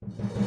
you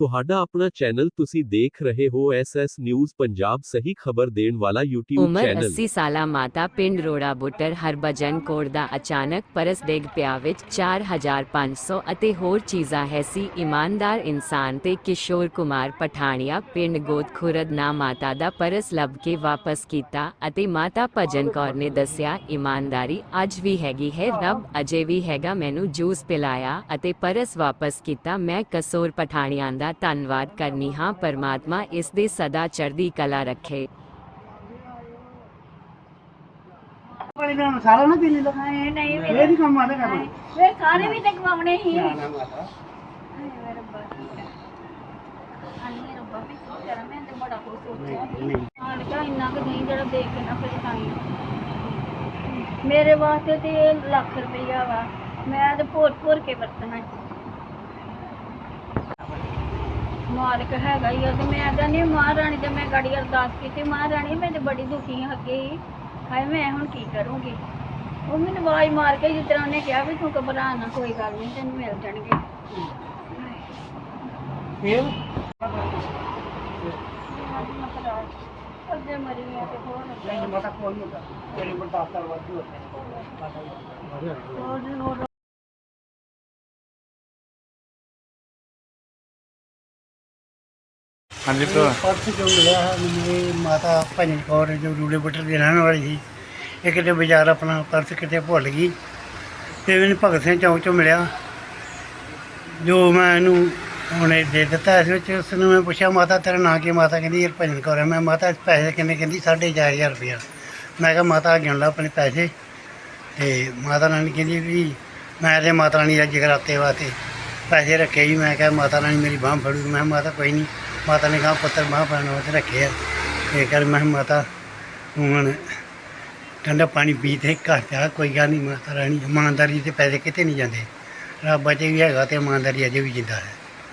ਤੁਹਾਡਾ ਆਪਣਾ channel ਤੁਸੀਂ ਦੇਖ ਰਹੇ ਹੋ ਐਸਐਸ ਨਿਊਜ਼ ਪੰਜਾਬ ਸਹੀ ਖਬਰ ਦੇਣ ਵਾਲਾ YouTube ਉਮਰ ਚੈਨਲ। 80 ਸਾਲਾ ਮਾਤਾ ਪਿੰਡ ਰੋੜਾ ਬੁੱਟਰ ਹਰਭਜਨ ਕੌਰ ਦਾ ਅਚਾਨਕ ਪਰਸ ਡਿੱਗ ਪਿਆ ਵਿੱਚ 4500 ਅਤੇ ਹੋਰ ਚੀਜ਼ਾਂ ਹੈ ਸੀ। ਇਮਾਨਦਾਰ ਇਨਸਾਨ ਤੇ ਕਿਸ਼ੋਰ ਕੁਮਾਰ ਪਠਾਣੀਆ ਪਿੰਡ ਗੋਤ ਖੁਰਦ ਨਾ ਮਾਤਾ ਦਾ ਪਰਸ ਲੱਭ ਕੇ ਵਾਪਸ ਕੀਤਾ ਅਤੇ ਮਾਤਾ ਭਜਨ ਕੌਰ ਨੇ ਦੱਸਿਆ ਇਮਾਨਦਾਰੀ ਅੱਜ ਵੀ ਹੈਗੀ ਹੈ ਰੱਬ ਅਜੇ ਵੀ ਹੈਗਾ ਮੈਨੂੰ ਜੂਸ ਪਿਲਾਇਆ ਅਤੇ ਪਰਸ ਵਾਪਸ ਕੀਤਾ ਮੈਂ ਕਸੂਰ ਪਠਾਣੀਆਂ ਦਾ ਧੰਨਵਾਦ ਕਰਨੀ ਹਾਂ ਪਰਮਾਤਮਾ ਇਸ ਦੇ ਸਦਾ ਚੜ੍ਹਦੀ ਕਲਾ ਰੱਖੇ। ਪਾਣੀ ਦਾ ਮਸਾਲਾ ਨਾ ਪੀਣੇ ਦਾ ਹਾਏ ਨਹੀਂ ਇਹ ਮੇਰੇ ਵੀ ਕੰਮ ਮਾਤਾ ਕਰਨਾ। ਵੇ ਸਾਰੇ ਵੀ ਤੇ ਕਮਾਉਣੇ ਹੀ। ਨਾ ਹਾਏ ਨਾ ਮਾਤਾ। ਮੇਰੇ ਰੱਬਾ ਕੀ ਕਰਾਂ? ਹਾਏ ਮੇਰੇ ਰੱਬਾ ਵੀ ਕੀ ਕਰਾਂ? ਮੈਂ ਤੇ ਬੜਾ ਕੁਝ ਸੋਚਿਆ। ਨਹੀਂ ਨਹੀਂ। ਹਾਲ ਕਾ ਇੰਨਾ ਕੁ ਨਹੀਂ ਜਿਹੜਾ ਦੇਖ ਕੇ ਨਾ ਪਛਤਾਈ ਮੇਰੇ ਵਾਸਤੇ ਤੇ ਲੱਖ ਰੁਪਈਆ ਵਾ। ਮੈਂ ਤੇ ਭੋਰ ਭੋਰ ਕੇ ਵਰਤਣਾ ਹੈ। ਮਾਲਕ ਹੈਗਾ ਹੀ ਆ ਤੇ ਮੈਂ ਕਹਿੰਦੀ ਮਹਾਰਾਣੀ ਤੇ ਮੈਂ ਗੜੀ ਅਰਦਾਸ ਕੀਤੀ ਮਹਾਰਾਣੀ ਮੈਂ ਤੇ ਬੜੀ ਦੁਖੀ ਹਾਂ ਅੱਗੇ ਹੀ। ਹਾਏ ਮੈਂ ਹੁਣ ਕੀ ਕਰੂੰਗੀ? ਉਹ ਮੈਨੂੰ ਆਵਾਜ਼ ਮਾਰ ਕੇ ਜਿਸ ਤਰ੍ਹਾਂ ਉਹਨੇ ਕਿਹਾ ਵੀ ਤੂੰ ਘਬਰਾ ਨਾ ਕੋਈ ਗੱਲ ਨਹੀਂ ਤੈਨੂੰ ਮਿਲ ਜਾਣਗੇ। ਇਹ ਅੱਗੇ ਮਰੀ ਆ ਤੇ ਹੋਰ ਨਹੀਂ ਮਾਤਾ ਕੋਈ ਨਹੀਂ ਹੁੰਦਾ। ਤੇਰੇ ਬਰਦਾਸ਼ਤ ਕਰ ਵਾਧੂ ਹੁੰਦਾ ਹੋਰ ਹੋਰ। ਹਾਂਜੀ ਭਰਾ। ਪਰਸ ਜੋ ਮਿਲਿਆ ਹੈ, ਮੈਨੂੰ ਇਹ ਮਾਤਾ ਭਜਨ ਕੌਰ ਜੋ ਰੂੜੇ ਬਟਰ ਦੇ ਰਹਿਣ ਵਾਲੀ ਸੀ, ਇਹ ਕਿਤੇ ਬਾਜ਼ਾਰ ਆਪਣਾ ਪਰਸ ਕਿਤੇ ਭੁੱਲ ਗਈ। ਤੇ ਮੈਨੂੰ ਭਗਤ ਸਿੰਘ ਚੌਂਕ ਚੋਂ ਮਿਲਿਆ। ਜੋ ਮੈਂ ਇਹਨੂੰ ਹੁਣ ਦੇ ਦਿੱਤਾ ਇਸ ਵਿੱਚ ਉਸ ਨੂੰ ਮੈਂ ਪੁੱਛਿਆ, ਮਾਤਾ, ਤੇਰਾ ਨਾਂ ਕੀ? ਮਾਤਾ ਕਹਿੰਦੀ, ਯਾਰ ਭਜਨ ਕੌਰ ਹੈ। ਮੈਂ ਮਾਤਾ ਪੈਸੇ ਕਿੰਨੇ ਕਹਿੰਦੀ? 4500 ਰੁਪਇਆ। ਮੈਂ ਕਿਹਾ, ਮਾਤਾ ਗਿਣ ਲਾ ਆਪਣੇ ਪੈਸੇ। ਤੇ ਮਾਤਾ ਰਾਣੀ ਕਹਿੰਦੀ ਵੀ, ਮੈਂ ਤੇ ਮਾਤਾ ਰਾਣੀ ਦਾ ਜਗਰਾਤੇ ਵਾਸਤੇ ਪੈਸੇ ਰੱਖੇ ਜੀ ਮੈਂ ਕਿਹਾ, ਮਾਤਾ ਰਾਣੀ ਮੇਰੀ ਬਾਂਹ ਫੜੂ। ਮੈਂ ਕਿਹਾ, ਮਾਤਾ, ਕੋਈ ਨਹੀਂ ਮਾਤਾ ਨੇ ਕਹਾ, ਪੁੱਤਰ ਬਾਂਹ ਫੜਨ ਵਾਸਤੇ ਰੱਖੇ ਆ ਇਹ ਕਰ ਮੈਂ ਮਾਤਾ ਹੁਣ ਠੰਡਾ ਪਾਣੀ ਪੀ ਤੇ ਘਰ ਜਾ ਕੋਈ ਗੱਲ ਨਹੀਂ ਮਾਤਾ ਰਾਣੀ, ਇਮਾਨਦਾਰੀ ਤੇ ਪੈਸੇ ਕਿਤੇ ਨਹੀਂ ਜਾਂਦੇ। ਰੱਬ ਅਜੇ ਵੀ ਹੈਗਾ ਤੇ ਇਮਾਨਦਾਰੀ ਅਜੇ ਵੀ ਜਿੰਦਾ ਹੈ।